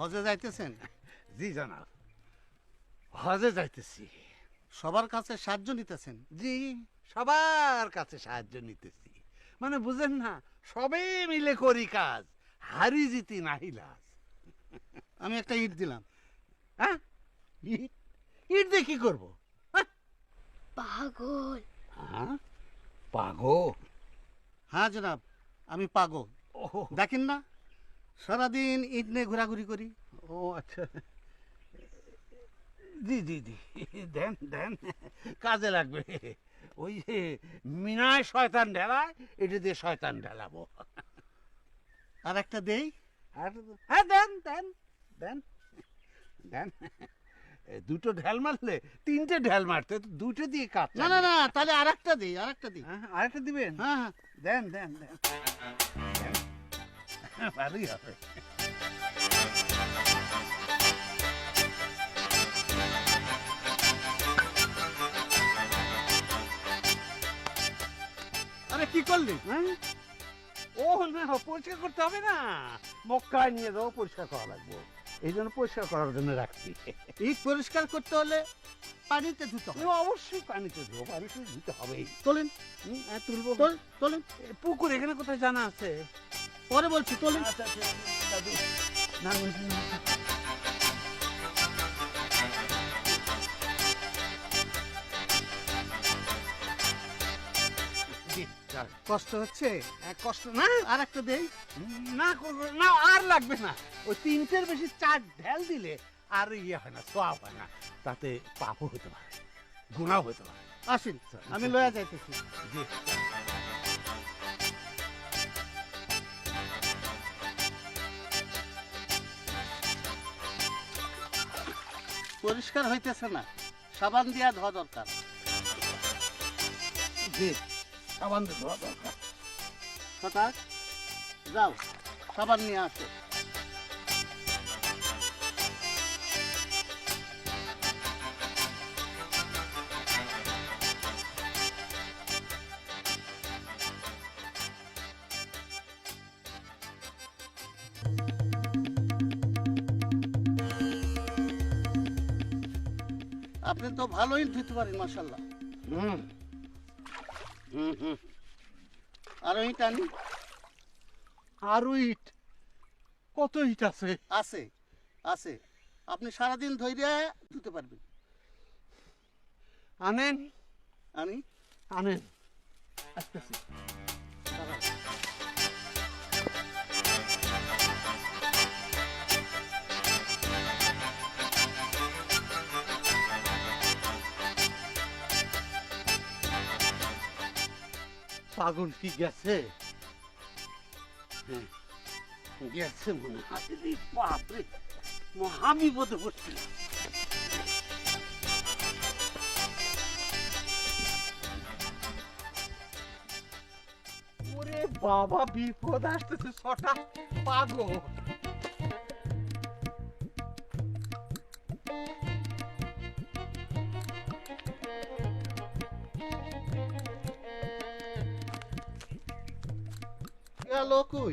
হজে যাইতেছেন? জি জানাব। হজে যাইতেছি। সবার কাছে সাহায্য নিতেছেন? জি সবার কাছে সাহায্য নিতেছি। মানে বুঝেন না সবে মিলে করি কাজ হারি জিতি নাহিলাস আমি একটা ইট দিলাম। হ্যাঁ? ইট? ইট দিয়ে কি করব? হ্যাঁ? পাগল। হ্যাঁ? পাগল? হ্যাঁ জনাব আমি পাগল। দেখেন না সারাদিন ইট নিয়ে ঘোরাঘুরি করি। ও আচ্ছা। জি জি জি। দেন দেন। কাজে লাগবে। ওই যে মিনায় শয়তান ঢেলায় এটা দিয়ে শয়তান ঢেলাবো। আর একটা দেই? আর হ্যাঁ দেন দেন দেন দেন। দুটো ঢেল মারলে তিনটে ঢেল মারতে তো দুটো দিয়ে কাজ না না না তাহলে আর একটা দিই আর একটা দিই। হ্যাঁ, আরেকটা দিবেন? হ্যাঁ হ্যাঁ। দেন দেন দেন। ভালোই হবে আরে কি করলি? হ্যাঁ? ও না পরিষ্কার করতে হবে না। মক্কায় নিয়ে যাও পরিষ্কার করা লাগবে। এই জন্য পরিষ্কার করার জন্য রাখছি। ইট পরিষ্কার করতে হলে পানিতে ধুতে হবে। অবশ্যই পানিতে দেবো পানিতে দিতে হবেই। তোলেন। হ্যাঁ, তুলবো। তোল তোলেন। পুকুর এখানে কোথায় জানা আছে? পরে বলছি তোলেন আচ্ছা আচ্ছা যাক। কষ্ট হচ্ছে? এক কষ্ট না আর একটা দেই। না করবো- না আর লাগবে না। ওই তিনটের বেশি চার ঢেল দিলে আর ইয়ে হয় না সোয়াব হয় না। তাতে পাপও হতে পারে গুণাও হতে পারে। আসেন আমি লয়া যাইতেছি। জি পরিষ্কার হইতেছে না। সাবান দিয়া ধোয়া দরকার। জি সাবান দিয়ে ধোয়া দরকার। হঠাৎ যাও সাবান নিয়ে আসো। আপনি তো ভালোই ধুতে পারেন মাসাল্লাহ হুম। হুম হুম। আর ওই টানি আরও ইট। কত ইট আছে? আছে আছে। আপনি সারাদিন ধৈর্য ধুতে পারবেন। আনেন। আমি আনেন। আসতেছি। পাগল কি গেছে? হ্যাঁ, গেছে মনে হয়। বাপরে মহাবিপদে পড়ছিলাম ওরে বাবা বিপদ আসতেছে ছটা পাগল। louco!